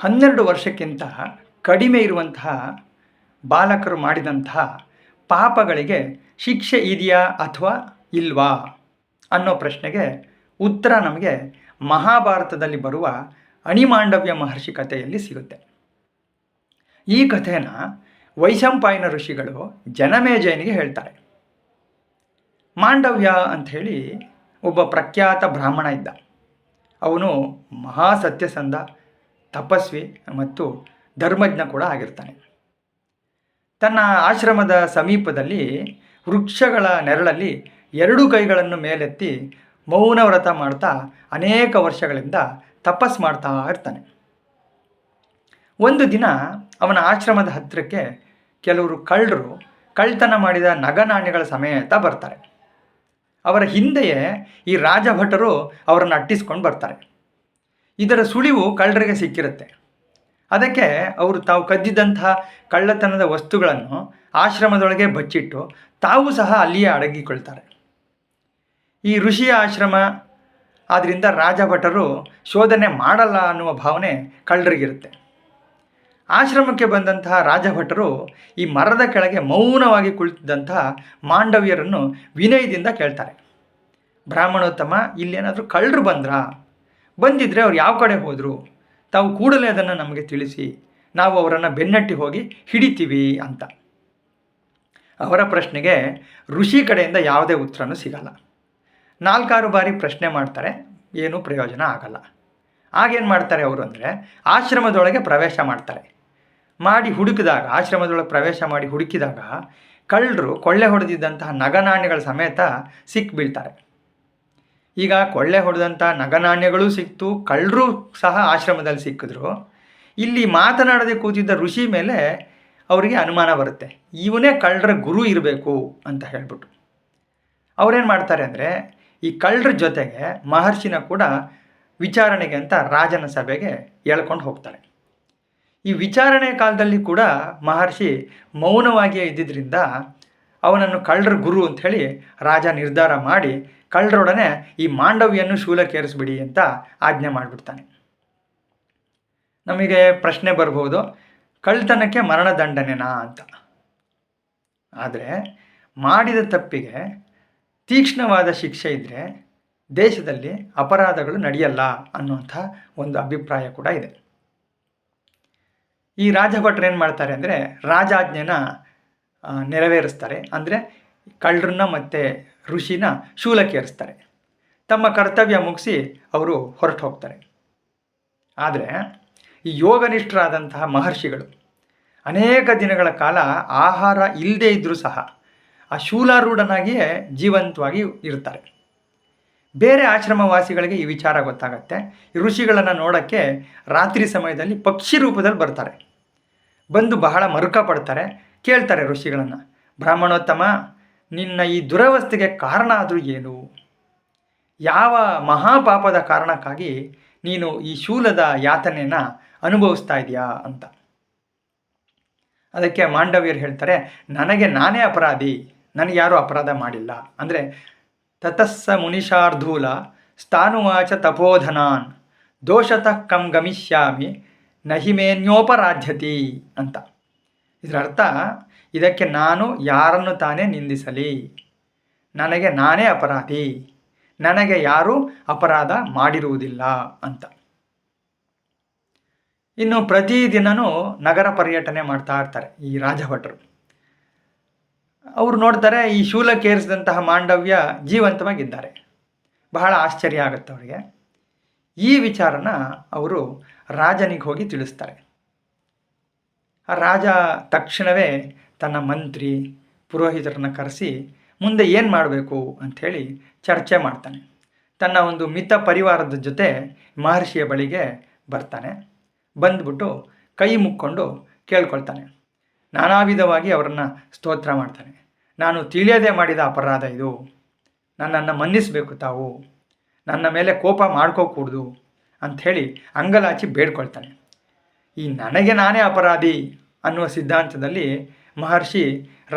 ಹನ್ನೆರಡು ವರ್ಷಕ್ಕಿಂತ ಕಡಿಮೆ ಇರುವಂತಹ ಬಾಲಕರು ಮಾಡಿದಂತಹ ಪಾಪಗಳಿಗೆ ಶಿಕ್ಷೆ ಇದೆಯಾ ಅಥವಾ ಇಲ್ವಾ ಅನ್ನೋ ಪ್ರಶ್ನೆಗೆ ಉತ್ತರ ನಮಗೆ ಮಹಾಭಾರತದಲ್ಲಿ ಬರುವ ಅಣಿಮಾಂಡವ್ಯ ಮಹರ್ಷಿ ಕಥೆಯಲ್ಲಿ ಸಿಗುತ್ತೆ. ಈ ಕಥೆನ ವೈಶಂಪಾಯನ ಋಷಿಗಳು ಜನಮೇಜಯನಿಗೆ ಹೇಳ್ತಾರೆ. ಮಾಂಡವ್ಯ ಅಂಥೇಳಿ ಒಬ್ಬ ಪ್ರಖ್ಯಾತ ಬ್ರಾಹ್ಮಣ ಇದ್ದ. ಅವನು ಮಹಾ ಸತ್ಯಸಂಧ ತಪಸ್ವಿ ಮತ್ತು ಧರ್ಮಜ್ಞ ಕೂಡ ಆಗಿರ್ತಾನೆ. ತನ್ನ ಆಶ್ರಮದ ಸಮೀಪದಲ್ಲಿ ವೃಕ್ಷಗಳ ನೆರಳಲ್ಲಿ ಎರಡು ಕೈಗಳನ್ನು ಮೇಲೆತ್ತಿ ಮೌನ ವ್ರತ ಮಾಡ್ತಾ ಅನೇಕ ವರ್ಷಗಳಿಂದ ತಪಸ್ ಮಾಡ್ತಾ ಇರ್ತಾನೆ. ಒಂದು ದಿನ ಅವನ ಆಶ್ರಮದ ಹತ್ತಿರಕ್ಕೆ ಕೆಲವರು ಕಳ್ಳರು ಕಳ್ತನ ಮಾಡಿದ ನಗನಾಣ್ಯಗಳ ಸಮೇತ ಬರ್ತಾರೆ. ಅವರ ಹಿಂದೆಯೇ ಈ ರಾಜಭಟರು ಅವರನ್ನು ಅಟ್ಟಿಸ್ಕೊಂಡು ಬರ್ತಾರೆ. ಇದರ ಸುಳಿವು ಕಳ್ಳರಿಗೆ ಸಿಕ್ಕಿರುತ್ತೆ. ಅದಕ್ಕೆ ಅವರು ತಾವು ಕದ್ದಿದ್ದಂತಹ ಕಳ್ಳತನದ ವಸ್ತುಗಳನ್ನು ಆಶ್ರಮದೊಳಗೆ ಬಚ್ಚಿಟ್ಟು ತಾವು ಸಹ ಅಲ್ಲಿಯೇ ಅಡಗಿಕೊಳ್ತಾರೆ. ಈ ಋಷಿಯ ಆಶ್ರಮ ಆದ್ದರಿಂದ ರಾಜಭಟರು ಶೋಧನೆ ಮಾಡಲ್ಲ ಅನ್ನುವ ಭಾವನೆ ಕಳ್ಳರಿಗಿರುತ್ತೆ. ಆಶ್ರಮಕ್ಕೆ ಬಂದಂತಹ ರಾಜಭಟರು ಈ ಮರದ ಕೆಳಗೆ ಮೌನವಾಗಿ ಕುಳಿತಿದ್ದಂತಹ ಮಾಂಡವ್ಯರನ್ನು ವಿನಯದಿಂದ ಕೇಳ್ತಾರೆ. ಬ್ರಾಹ್ಮಣೋತ್ತಮ, ಇಲ್ಲೇನಾದರೂ ಕಳ್ಳರು ಬಂದ್ರಾ? ಬಂದಿದ್ದರೆ ಅವ್ರು ಯಾವ ಕಡೆ ಹೋದರು? ತಾವು ಕೂಡಲೇ ಅದನ್ನು ನಮಗೆ ತಿಳಿಸಿ, ನಾವು ಅವರನ್ನು ಬೆನ್ನಟ್ಟಿ ಹೋಗಿ ಹಿಡಿತೀವಿ ಅಂತ. ಅವರ ಪ್ರಶ್ನೆಗೆ ಋಷಿ ಕಡೆಯಿಂದ ಯಾವುದೇ ಉತ್ತರನೂ ಸಿಗಲ್ಲ. ನಾಲ್ಕಾರು ಬಾರಿ ಪ್ರಶ್ನೆ ಮಾಡ್ತಾರೆ, ಏನೂ ಪ್ರಯೋಜನ ಆಗಲ್ಲ. ಆಗೇನು ಮಾಡ್ತಾರೆ ಅವರು ಅಂದರೆ, ಆಶ್ರಮದೊಳಗೆ ಪ್ರವೇಶ ಮಾಡ್ತಾರೆ. ಮಾಡಿ ಹುಡುಕಿದಾಗ, ಆಶ್ರಮದೊಳಗೆ ಪ್ರವೇಶ ಮಾಡಿ ಹುಡುಕಿದಾಗ ಕಳ್ಳರು ಕೊಳ್ಳೆ ಹೊಡೆದಿದ್ದಂತಹ ನಗನಾಣ್ಯಗಳ ಸಮೇತ ಸಿಕ್ಕಿಬೀಳ್ತಾರೆ ಈಗ ಕೊಳ್ಳೆ ಹೊಡೆದಂಥ ನಗನಾಣ್ಯಗಳು ಸಿಕ್ತು, ಕಳ್ಳರು ಸಹ ಆಶ್ರಮದಲ್ಲಿ ಸಿಕ್ಕಿದ್ರು. ಇಲ್ಲಿ ಮಾತನಾಡದೆ ಕೂತಿದ್ದ ಋಷಿ ಮೇಲೆ ಅವರಿಗೆ ಅನುಮಾನ ಬರುತ್ತೆ. ಇವನೇ ಕಳ್ಳರ ಗುರು ಇರಬೇಕು ಅಂತ ಹೇಳ್ಬಿಟ್ಟು. ಅವರೇನು ಮಾಡ್ತಾರೆ ಅಂದರೆ, ಈ ಕಳ್ಳರ ಜೊತೆಗೆ ಮಹರ್ಷಿನ ಕೂಡ ವಿಚಾರಣೆಗೆ ಅಂತ ರಾಜನ ಸಭೆಗೆ ಹೇಳ್ಕೊಂಡು ಹೋಗ್ತಾರೆ. ಈ ವಿಚಾರಣೆ ಕಾಲದಲ್ಲಿ ಕೂಡ ಮಹರ್ಷಿ ಮೌನವಾಗಿಯೇ ಇದ್ದಿದ್ದರಿಂದ ಅವನನ್ನು ಕಳ್ಳರ ಗುರು ಅಂಥೇಳಿ ರಾಜ ನಿರ್ಧಾರ ಮಾಡಿ ಕಳ್ಳರೊಡನೆ ಈ ಮಾಂಡವಿಯನ್ನು ಶೂಲಕ್ಕೇರಿಸ್ಬಿಡಿ ಅಂತ ಆಜ್ಞೆ ಮಾಡಿಬಿಡ್ತಾನೆ. ನಮಗೆ ಪ್ರಶ್ನೆ ಬರ್ಬೋದು, ಕಳ್ತನಕ್ಕೆ ಮರಣದಂಡನೆನಾ ಅಂತ. ಆದರೆ ಮಾಡಿದ ತಪ್ಪಿಗೆ ತೀಕ್ಷ್ಣವಾದ ಶಿಕ್ಷೆ ಇದ್ದರೆ ದೇಶದಲ್ಲಿ ಅಪರಾಧಗಳು ನಡೆಯಲ್ಲ ಅನ್ನುವಂಥ ಒಂದು ಅಭಿಪ್ರಾಯ ಕೂಡ ಇದೆ. ಈ ರಾಜಭಟ್ರು ಏನು ಮಾಡ್ತಾರೆ ಅಂದರೆ ರಾಜಾಜ್ಞೆನ ನೆರವೇರಿಸ್ತಾರೆ. ಅಂದರೆ ಕಳ್ಳರನ್ನ ಮತ್ತು ಋಷಿನ ಶೂಲಕ್ಕೇರಿಸ್ತಾರೆ ತಮ್ಮ ಕರ್ತವ್ಯ ಮುಗಿಸಿ ಅವರು ಹೊರಟು ಹೋಗ್ತಾರೆ. ಆದರೆ ಈ ಯೋಗನಿಷ್ಠರಾದಂತಹ ಮಹರ್ಷಿಗಳು ಅನೇಕ ದಿನಗಳ ಕಾಲ ಆಹಾರ ಇಲ್ಲದೇ ಇದ್ದರೂ ಸಹ ಆ ಶೂಲಾರೂಢನಾಗಿಯೇ ಜೀವಂತವಾಗಿ ಇರ್ತಾರೆ. ಬೇರೆ ಆಶ್ರಮವಾಸಿಗಳಿಗೆ ಈ ವಿಚಾರ ಗೊತ್ತಾಗತ್ತೆ. ಋಷಿಗಳನ್ನು ನೋಡೋಕ್ಕೆ ರಾತ್ರಿ ಸಮಯದಲ್ಲಿ ಪಕ್ಷಿ ರೂಪದಲ್ಲಿ ಬರ್ತಾರೆ. ಬಂದು ಬಹಳ ಮರುಕ ಪಡ್ತಾರೆ ಕೇಳ್ತಾರೆ ಋಷಿಗಳನ್ನು, ಬ್ರಾಹ್ಮಣೋತ್ತಮ ನಿನ್ನ ಈ ದುರವಸ್ಥೆಗೆ ಕಾರಣ ಆದರೂ ಏನು? ಯಾವ ಮಹಾಪಾಪದ ಕಾರಣಕ್ಕಾಗಿ ನೀನು ಈ ಶೂಲದ ಯಾತನೆಯನ್ನು ಅನುಭವಿಸ್ತಾ ಇದೆಯಾ ಅಂತ. ಅದಕ್ಕೆ ಮಾಂಡವ್ಯರು ಹೇಳ್ತಾರೆ, ನನಗೆ ನಾನೇ ಅಪರಾಧಿ, ನನಗೆ ಯಾರೂ ಅಪರಾಧ ಮಾಡಿಲ್ಲ. ಅಂದರೆ, ತತಸ್ಸ ಮುನಿಷಾರ್ಧೂಲ, ಸ್ಥಾನುವಾಚ ತಪೋಧನಾನ್, ದೋಷತಃ ಕಂ ಗಮಿಷ್ಯಾಮಿ, ನಹಿಮೇನ್ಯೋಪರಾಧ್ಯತಿ ಅಂತ. ಇದರ ಅರ್ಥ ಇದಕ್ಕೆ ನಾನು ಯಾರನ್ನು ತಾನೇ ನಿಂದಿಸಲಿ? ನನಗೆ ನಾನೇ ಅಪರಾಧಿ. ನನಗೆ ಯಾರೂ ಅಪರಾಧ ಮಾಡಿರುವುದಿಲ್ಲ ಅಂತ. ಇನ್ನು ಪ್ರತಿದಿನವೂ ನಗರ ಪರ್ಯಟನೆ ಮಾಡ್ತಾ ಇರ್ತಾರೆ ಈ ರಾಜಭಟರು. ಅವರು ನೋಡ್ತಾರೆ ಈ ಶೂಲಕ್ಕೇರಿಸಿದಂತಹ ಮಾಂಡವ್ಯ ಜೀವಂತವಾಗಿದ್ದಾರೆ. ಬಹಳ ಆಶ್ಚರ್ಯ ಆಗುತ್ತೆ ಅವರಿಗೆ. ಈ ವಿಚಾರನ ಅವರು ರಾಜನಿಗೆ ಹೋಗಿ ತಿಳಿಸ್ತಾರೆ. ಆ ರಾಜ ತಕ್ಷಣವೇ ತನ್ನ ಮಂತ್ರಿ, ಪುರೋಹಿತರನ್ನು ಕರೆಸಿ ಮುಂದೆ ಏನು ಮಾಡಬೇಕು ಅಂಥೇಳಿ ಚರ್ಚೆ ಮಾಡ್ತಾನೆ. ತನ್ನ ಒಂದು ಮಿತ ಪರಿವಾರದ ಜೊತೆ ಮಹರ್ಷಿಯ ಬಳಿಗೆ ಬರ್ತಾನೆ. ಬಂದ್ಬಿಟ್ಟು ಕೈ ಮುಕ್ಕೊಂಡು ಕೇಳ್ಕೊಳ್ತಾನೆ. ನಾನಾ ವಿಧವಾಗಿ ಅವರನ್ನು ಸ್ತೋತ್ರ ಮಾಡ್ತಾನೆ. ನಾನು ತಿಳಿಯದೆ ಮಾಡಿದ ಅಪರಾಧ ಇದು. ನನ್ನನ್ನು ಮನ್ನಿಸಬೇಕು ತಾವು. ನನ್ನ ಮೇಲೆ ಕೋಪ ಮಾಡ್ಕೋಕೂಡ್ದು ಅಂಥೇಳಿ ಅಂಗಲಾಚಿ ಬೇಡ್ಕೊಳ್ತಾನೆ. ಈ ನನಗೆ ನಾನೇ ಅಪರಾಧಿ ಅನ್ನುವ ಸಿದ್ಧಾಂತದಲ್ಲಿ ಮಹರ್ಷಿ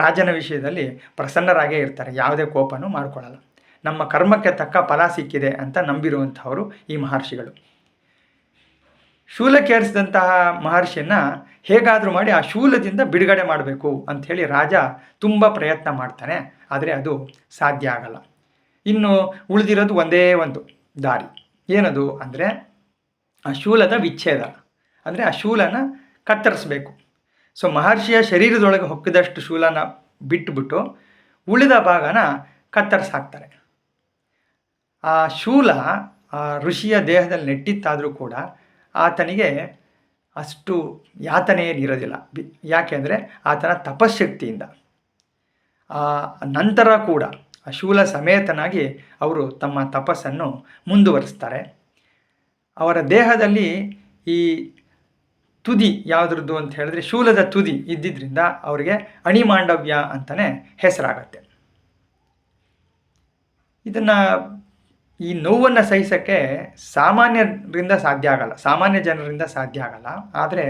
ರಾಜನ ವಿಷಯದಲ್ಲಿ ಪ್ರಸನ್ನರಾಗೇ ಇರ್ತಾರೆ, ಯಾವುದೇ ಕೋಪನೂ ಮಾಡಿಕೊಳ್ಳಲ್ಲ. ನಮ್ಮ ಕರ್ಮಕ್ಕೆ ತಕ್ಕ ಫಲ ಸಿಕ್ಕಿದೆ ಅಂತ ನಂಬಿರುವಂಥವರು ಈ ಮಹರ್ಷಿಗಳು. ಶೂಲಕ್ಕೇರಿಸಿದಂತಹ ಮಹರ್ಷಿಯನ್ನು ಹೇಗಾದರೂ ಮಾಡಿ ಆ ಶೂಲದಿಂದ ಬಿಡುಗಡೆ ಮಾಡಬೇಕು ಅಂಥೇಳಿ ರಾಜ ತುಂಬ ಪ್ರಯತ್ನ ಮಾಡ್ತಾನೆ, ಆದರೆ ಅದು ಸಾಧ್ಯ ಆಗಲ್ಲ. ಇನ್ನು ಉಳಿದಿರೋದು ಒಂದೇ ಒಂದು ದಾರಿ. ಏನದು ಅಂದರೆ ಆ ಶೂಲದ ವಿಚ್ಛೇದ. ಅಂದರೆ ಆ ಶೂಲನ ಕತ್ತರಿಸಬೇಕು. ಸೊ ಮಹರ್ಷಿಯ ಶರೀರದೊಳಗೆ ಹೊಕ್ಕಿದಷ್ಟು ಶೂಲನ ಬಿಟ್ಟುಬಿಟ್ಟು ಉಳಿದ ಭಾಗನ ಕತ್ತರಿಸಾಕ್ತಾರೆ ಆ ಶೂಲ, ಆ ಋಷಿಯ ದೇಹದಲ್ಲಿ ನೆಟ್ಟಿತ್ತಾದರೂ ಕೂಡ ಆತನಿಗೆ ಅಷ್ಟು ಯಾತನೆ ಏನಿರೋದಿಲ್ಲ ಬಿ ಯಾಕೆಂದರೆ ಆತನ ತಪಶಕ್ತಿಯಿಂದ ಆ ನಂತರ ಕೂಡ ಆ ಶೂಲ ಸಮೇತನಾಗಿ ಅವರು ತಮ್ಮ ತಪಸ್ಸನ್ನು ಮುಂದುವರಿಸ್ತಾರೆ. ಅವರ ದೇಹದಲ್ಲಿ ಈ ತುದಿ ಯಾವುದ್ರದ್ದು ಅಂತ ಹೇಳಿದ್ರೆ ಶೂಲದ ತುದಿ ಇದ್ದಿದ್ದರಿಂದ ಅವರಿಗೆ ಅಣಿಮಾಂಡವ್ಯ ಅಂತಲೇ ಹೆಸರಾಗತ್ತೆ. ಇದನ್ನು ಈ ನೋವನ್ನು ಸಹಿಸೋಕ್ಕೆ ಸಾಮಾನ್ಯರಿಂದ ಸಾಧ್ಯ ಆಗಲ್ಲ. ಸಾಮಾನ್ಯ ಜನರಿಂದ ಸಾಧ್ಯ ಆಗಲ್ಲ. ಆದರೆ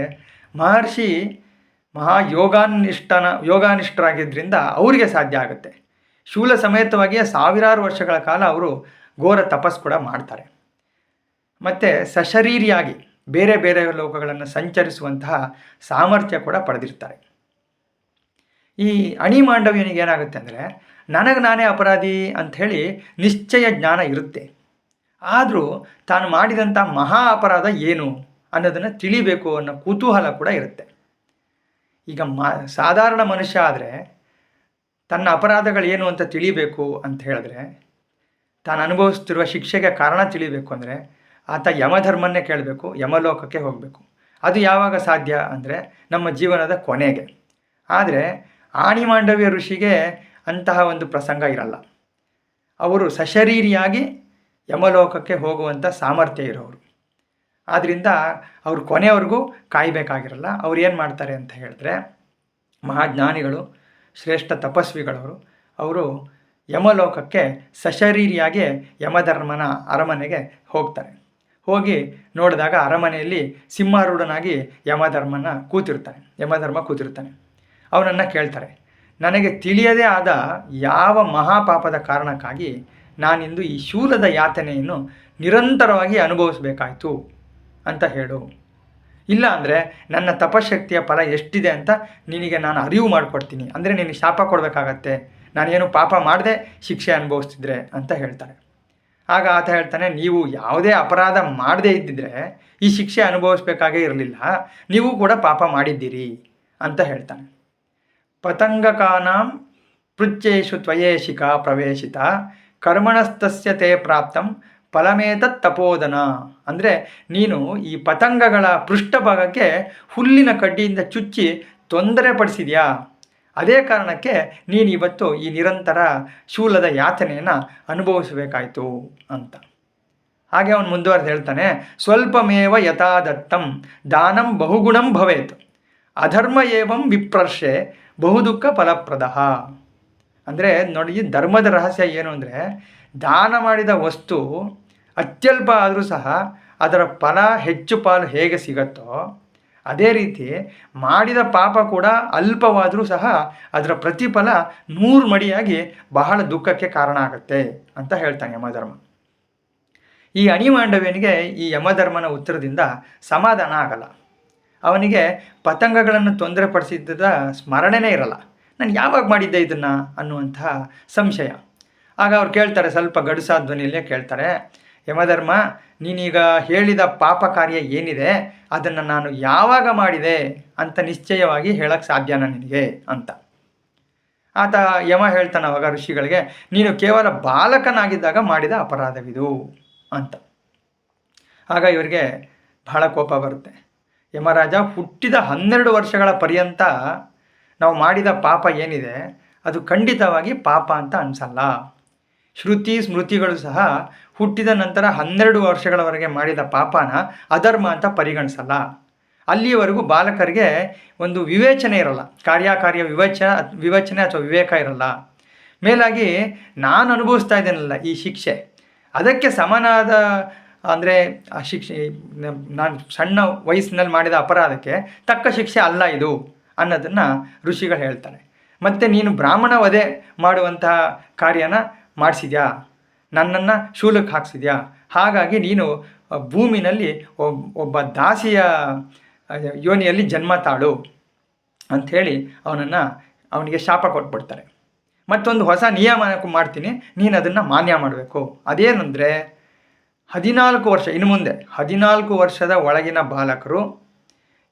ಮಹರ್ಷಿ ಮಹಾ ಯೋಗಾನಿಷ್ಠನ ಯೋಗಾನಿಷ್ಠರಾಗಿದ್ದರಿಂದ ಅವರಿಗೆ ಸಾಧ್ಯ ಆಗುತ್ತೆ. ಶೂಲ ಸಮೇತವಾಗಿಯೇ ಸಾವಿರಾರು ವರ್ಷಗಳ ಕಾಲ ಅವರು ಘೋರ ತಪಸ್ ಕೂಡ ಮಾಡ್ತಾರೆ. ಮತ್ತು ಸಶರೀರಿಯಾಗಿ ಬೇರೆ ಬೇರೆ ಲೋಕಗಳನ್ನು ಸಂಚರಿಸುವಂತಹ ಸಾಮರ್ಥ್ಯ ಕೂಡ ಪಡೆದಿರ್ತಾರೆ. ಈ ಅಣಿಮಾಂಡವ್ಯನಿಗೆ ಏನಾಗುತ್ತೆ ಅಂದರೆ, ನನಗೆ ನಾನೇ ಅಪರಾಧಿ ಅಂಥೇಳಿ ನಿಶ್ಚಯ ಜ್ಞಾನ ಇರುತ್ತೆ. ಆದರೂ ತಾನು ಮಾಡಿದಂಥ ಮಹಾ ಅಪರಾಧ ಏನು ಅನ್ನೋದನ್ನು ತಿಳಿಬೇಕು ಅನ್ನೋ ಕುತೂಹಲ ಕೂಡ ಇರುತ್ತೆ. ಈಗ ಮ, ಸಾಧಾರಣ ಮನುಷ್ಯ ಆದರೆ ತನ್ನ ಅಪರಾಧಗಳು ಏನು ಅಂತ ತಿಳಿಬೇಕು ಅಂತ ಹೇಳಿದ್ರೆ, ತಾನು ಅನುಭವಿಸ್ತಿರುವ ಶಿಕ್ಷೆಗೆ ಕಾರಣ ತಿಳಿಬೇಕು ಅಂದರೆ ಆತ ಯಮಧರ್ಮನ್ನೇ ಕೇಳಬೇಕು, ಯಮಲೋಕಕ್ಕೆ ಹೋಗಬೇಕು. ಅದು ಯಾವಾಗ ಸಾಧ್ಯ ಅಂದರೆ ನಮ್ಮ ಜೀವನದ ಕೊನೆಗೆ. ಆದರೆ ಆಣಿ ಮಾಂಡವ್ಯ ಋಷಿಗೆ ಅಂತಹ ಒಂದು ಪ್ರಸಂಗ ಇರಲ್ಲ. ಅವರು ಸಶರೀರಿಯಾಗಿ ಯಮಲೋಕಕ್ಕೆ ಹೋಗುವಂಥ ಸಾಮರ್ಥ್ಯ ಇರೋರು. ಆದ್ದರಿಂದ ಅವರು ಕೊನೆಯವರೆಗೂ ಕಾಯಬೇಕಾಗಿರಲ್ಲ. ಅವ್ರು ಏನು ಮಾಡ್ತಾರೆ ಅಂತ ಹೇಳಿದ್ರೆ, ಮಹಾಜ್ಞಾನಿಗಳು, ಶ್ರೇಷ್ಠ ತಪಸ್ವಿಗಳವರು, ಅವರು ಯಮಲೋಕಕ್ಕೆ ಸಶರೀರಿಯಾಗಿ ಯಮಧರ್ಮನ ಅರಮನೆಗೆ ಹೋಗ್ತಾರೆ. ಹೋಗಿ ನೋಡಿದಾಗ ಅರಮನೆಯಲ್ಲಿ ಸಿಂಹಾರೂಢನಾಗಿ ಯಮಧರ್ಮನ ಕೂತಿರ್ತಾನೆ, ಯಮಧರ್ಮ ಕೂತಿರ್ತಾನೆ. ಅವನನ್ನು ಕೇಳ್ತಾರೆ, ನನಗೆ ತಿಳಿಯದೇ ಆದ ಯಾವ ಮಹಾಪಾಪದ ಕಾರಣಕ್ಕಾಗಿ ನಾನಿಂದು ಈ ಶೂಲದ ಯಾತನೆಯನ್ನು ನಿರಂತರವಾಗಿ ಅನುಭವಿಸಬೇಕಾಯಿತು? ಅಂತ ಹೇಳು. ಇಲ್ಲ ಅಂದರೆ ನನ್ನ ತಪಶಕ್ತಿಯ ಫಲ ಎಷ್ಟಿದೆ ಅಂತ ನಿನಗೆ ನಾನು ಅರಿವು ಮಾಡಿಕೊಡ್ತೀನಿ. ಅಂದರೆ ನಿನಗೆ ಶಾಪ ಕೊಡಬೇಕಾಗತ್ತೆ. ನಾನೇನು ಪಾಪ ಮಾಡದೆ ಶಿಕ್ಷೆ ಅನುಭವಿಸ್ತಿದ್ರೆ ಅಂತ ಹೇಳ್ತಾರೆ. ಆಗ ಆತ ಹೇಳ್ತಾನೆ, ನೀವು ಯಾವುದೇ ಅಪರಾಧ ಮಾಡದೇ ಇದ್ದಿದ್ರೆ ಈ ಶಿಕ್ಷೆ ಅನುಭವಿಸ್ಬೇಕಾಗೇ ಇರಲಿಲ್ಲ. ನೀವು ಕೂಡ ಪಾಪ ಮಾಡಿದ್ದೀರಿ, ಅಂತ ಹೇಳ್ತಾನೆ. ಪತಂಗಕಾನಾಂ ಪೃಚ್ಛೇಷು ತ್ವಯೇಶಿಕ ಪ್ರವೇಶಿತ, ಕರ್ಮಣಸ್ತಸ್ಯ ತೇ ಪ್ರಾಪ್ತಂ ಫಲಮೇತ ತಪೋದನ. ಅಂದರೆ ನೀನು ಈ ಪತಂಗಗಳ ಪೃಷ್ಠಭಾಗಕ್ಕೆ ಹುಲ್ಲಿನ ಕಡ್ಡಿಯಿಂದ ಚುಚ್ಚಿ ತೊಂದರೆ ಪಡಿಸಿದ್ಯಾ ಅದೇ ಕಾರಣಕ್ಕೆ ನೀನು ಇವತ್ತು ಈ ನಿರಂತರ ಶೂಲದ ಯಾತನೆಯನ್ನು ಅನುಭವಿಸಬೇಕಾಯಿತು ಅಂತ. ಹಾಗೆ ಅವನು ಮುಂದುವರೆದು ಹೇಳ್ತಾನೆ, ಸ್ವಲ್ಪಮೇವ ಯಥಾದತ್ತಂ, ದಾನಂ ಬಹುಗುಣಂ ಭವೇತ್, ಅಧರ್ಮ ಏವಂ ವಿಪ್ರರ್ಷೆ, ಬಹುದುಃಖ ಫಲಪ್ರದ. ಅಂದರೆ ನೋಡಿ ಧರ್ಮದ ರಹಸ್ಯ ಏನು ಅಂದರೆ, ದಾನ ಮಾಡಿದ ವಸ್ತು ಅತ್ಯಲ್ಪ ಆದರೂ ಸಹ ಅದರ ಫಲ ಹೆಚ್ಚು ಪಾಲು ಹೇಗೆ ಸಿಗತ್ತೋ ಅದೇ ರೀತಿ ಮಾಡಿದ ಪಾಪ ಕೂಡ ಅಲ್ಪವಾದರೂ ಸಹ ಅದರ ಪ್ರತಿಫಲ ನೂರು ಮಡಿಯಾಗಿ ಬಹಳ ದುಃಖಕ್ಕೆ ಕಾರಣ ಆಗುತ್ತೆ ಅಂತ ಹೇಳ್ತಾನೆ ಯಮಧರ್ಮ. ಈ ಅಣಿಮಾಂಡವ್ಯನಿಗೆ ಈ ಯಮಧರ್ಮನ ಉತ್ತರದಿಂದ ಸಮಾಧಾನ ಆಗಲ್ಲ. ಅವನಿಗೆ ಪತಂಗಗಳನ್ನು ತೊಂದರೆ ಪಡಿಸಿದ್ದದ ಸ್ಮರಣೆನೇ ಇರಲ್ಲ. ನಾನು ಯಾವಾಗ ಮಾಡಿದ್ದೆ ಇದನ್ನು ಅನ್ನುವಂತಹ ಸಂಶಯ. ಆಗ ಅವ್ರು ಕೇಳ್ತಾರೆ, ಸ್ವಲ್ಪ ಗಡುಸಾದ ಧ್ವನಿಯಲ್ಲೇ ಕೇಳ್ತಾರೆ, ಯಮಧರ್ಮ ನೀನೀಗ ಹೇಳಿದ ಪಾಪ ಕಾರ್ಯ ಏನಿದೆ, ಅದನ್ನು ನಾನು ಯಾವಾಗ ಮಾಡಿದೆ ಅಂತ ನಿಶ್ಚಯವಾಗಿ ಹೇಳಕ್ಕೆ ಸಾಧ್ಯನ ನಿನಗೆ ಅಂತ. ಆತ ಯಮ ಹೇಳ್ತಾನೆ ಅವಾಗ ಋಷಿಗಳಿಗೆ, ನೀನು ಕೇವಲ ಬಾಲಕನಾಗಿದ್ದಾಗ ಮಾಡಿದ ಅಪರಾಧವಿದು ಅಂತ. ಆಗ ಇವರಿಗೆ ಬಹಳ ಕೋಪ ಬರುತ್ತೆ. ಯಮರಾಜ ಹುಟ್ಟಿದ ಹನ್ನೆರಡು ವರ್ಷಗಳ ಪರ್ಯಂತ ನಾವು ಮಾಡಿದ ಪಾಪ ಏನಿದೆ, ಅದು ಖಂಡಿತವಾಗಿ ಪಾಪ ಅಂತ ಅನಿಸಲ್ಲ. ಶ್ರುತಿ ಸ್ಮೃತಿಗಳು ಸಹ ಹುಟ್ಟಿದ ನಂತರ ಹನ್ನೆರಡು ವರ್ಷಗಳವರೆಗೆ ಮಾಡಿದ ಪಾಪನ ಅಧರ್ಮ ಅಂತ ಪರಿಗಣಿಸಲ್ಲ. ಅಲ್ಲಿಯವರೆಗೂ ಬಾಲಕರಿಗೆ ಒಂದು ವಿವೇಚನೆ ಇರಲ್ಲ. ಕಾರ್ಯಕಾರ್ಯ ವಿವೇಚ, ವಿವೇಚನೆ ಅಥವಾ ವಿವೇಕ ಇರಲ್ಲ. ಮೇಲಾಗಿ ನಾನು ಅನುಭವಿಸ್ತಾ ಇದ್ದೇನಲ್ಲ ಈ ಶಿಕ್ಷೆ. ಅದಕ್ಕೆ ಸಮನಾದ ಅಂದರೆ ಆ ಶಿಕ್ಷೆ, ನಾನು ಸಣ್ಣ ವಯಸ್ಸಿನಲ್ಲಿ ಮಾಡಿದ ಅಪರಾಧಕ್ಕೆ ತಕ್ಕ ಶಿಕ್ಷೆ ಅಲ್ಲ ಇದು ಅನ್ನೋದನ್ನು ಋಷಿಗಳು ಹೇಳ್ತಾರೆ. ಮತ್ತು ನೀನು ಬ್ರಾಹ್ಮಣ ವಧೆ ಮಾಡುವಂತಹ ಕಾರ್ಯನ ಮಾಡಿಸಿದ್ಯಾ? ನನ್ನನ್ನು ಶೂಲಕ್ಕೆ ಹಾಕ್ಸಿದ್ಯಾ? ಹಾಗಾಗಿ ನೀನು ಭೂಮಿನಲ್ಲಿ ಒಬ್, ಒಬ್ಬ ದಾಸಿಯ ಯೋನಿಯಲ್ಲಿ ಜನ್ಮ ತಾಳು ಅಂಥೇಳಿ ಅವನನ್ನು, ಅವನಿಗೆ ಶಾಪ ಕೊಟ್ಬಿಡ್ತಾರೆ. ಮತ್ತೊಂದು ಹೊಸ ನಿಯಮ ಮಾಡ್ತೀನಿ, ನೀನು ಅದನ್ನು ಮಾನ್ಯ ಮಾಡಬೇಕು. ಅದೇನೆಂದರೆ, ಹದಿನಾಲ್ಕು ವರ್ಷ, ಇನ್ನು ಮುಂದೆ ಹದಿನಾಲ್ಕು ವರ್ಷದ ಒಳಗಿನ ಬಾಲಕರು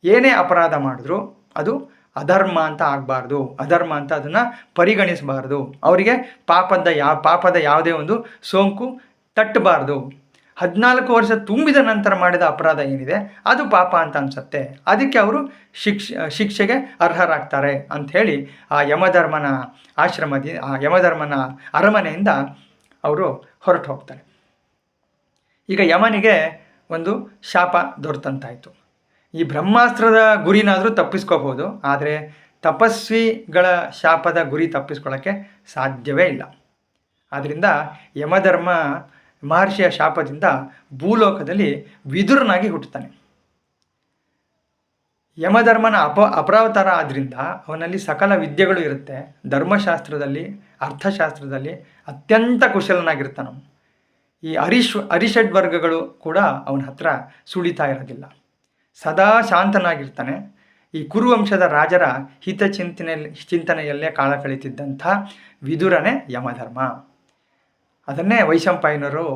ಏನೇ ಅಪರಾಧ ಮಾಡಿದ್ರು, ಅದು ಅಧರ್ಮ ಅಂತ ಆಗಬಾರ್ದು. ಅಧರ್ಮ ಅಂತ ಅದನ್ನು ಪರಿಗಣಿಸಬಾರ್ದು. ಅವರಿಗೆ ಪಾಪದ ಯಾವ ಪಾಪದ ಯಾವುದೇ ಒಂದು ಸೋಂಕು ತಟ್ಟಬಾರ್ದು. ಹದಿನಾಲ್ಕು ವರ್ಷ ತುಂಬಿದ ನಂತರ ಮಾಡಿದ ಅಪರಾಧ ಏನಿದೆ? ಅದು ಪಾಪ ಅಂತ ಅನಿಸುತ್ತೆ. ಅದಕ್ಕೆ ಅವರು ಶಿಕ್ಷ, ಶಿಕ್ಷೆಗೆ ಅರ್ಹರಾಗ್ತಾರೆ ಅಂಥೇಳಿ ಆ ಯಮಧರ್ಮನ ಆಶ್ರಮದ, ಆ ಯಮಧರ್ಮನ ಅರಮನೆಯಿಂದ ಅವರು ಹೊರಟು ಹೋಗ್ತಾರೆ ಈಗ ಯಮನಿಗೆ ಒಂದು ಶಾಪ ದೊರೆತಂತಾಯಿತು. ಈ ಬ್ರಹ್ಮಾಸ್ತ್ರದ ಗುರಿನಾದರೂ ತಪ್ಪಿಸ್ಕೋಬೋದು, ಆದರೆ ತಪಸ್ವಿಗಳ ಶಾಪದ ಗುರಿ ತಪ್ಪಿಸ್ಕೊಳ್ಳೋಕ್ಕೆ ಸಾಧ್ಯವೇ ಇಲ್ಲ. ಆದ್ದರಿಂದ ಯಮಧರ್ಮ ಮಹರ್ಷಿಯ ಶಾಪದಿಂದ ಭೂಲೋಕದಲ್ಲಿ ವಿದುರನಾಗಿ ಹುಟ್ಟುತ್ತಾನೆ. ಯಮಧರ್ಮನ ಅಪ ಅಪರಾವತಾರ ಆದ್ದರಿಂದ ಅವನಲ್ಲಿ ಸಕಲ ವಿದ್ಯೆಗಳು ಇರುತ್ತೆ. ಧರ್ಮಶಾಸ್ತ್ರದಲ್ಲಿ, ಅರ್ಥಶಾಸ್ತ್ರದಲ್ಲಿ ಅತ್ಯಂತ ಕುಶಲನಾಗಿರ್ತಾನೆ ಈ ಅರಿಶ್ ಅರಿಷಡ್ ವರ್ಗಗಳು ಕೂಡ ಅವನ ಹತ್ರ ಸುಳಿತಾ ಇರೋದಿಲ್ಲ. ಸದಾ ಶಾಂತನಾಗಿರ್ತಾನೆ. ಈ ಕುರುವಂಶದ ರಾಜರ ಹಿತಚಿಂತನೆಯಲ್ಲಿ ಚಿಂತನೆಯಲ್ಲೇ ಕಾಲ ಕಳೀತಿದ್ದಂಥ ವಿದುರನೇ ಯಮಧರ್ಮ. ಅದನ್ನೇ ವೈಶಂಪಾಯನರು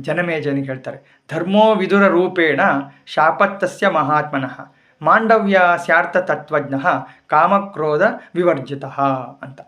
ಜನಮೇಜನಿಗೆ ಹೇಳ್ತಾರೆ. ಧರ್ಮೋ ವಿದುರ ರೂಪೇಣ ಶಾಪತ್ತಸ್ಯ ಮಹಾತ್ಮನಃ, ಮಾಂಡವ್ಯ ಸ್ಯಾರ್ಥ ತತ್ವಜ್ಞ ಕಾಮಕ್ರೋಧ ವಿವರ್ಜಿತ ಅಂತ.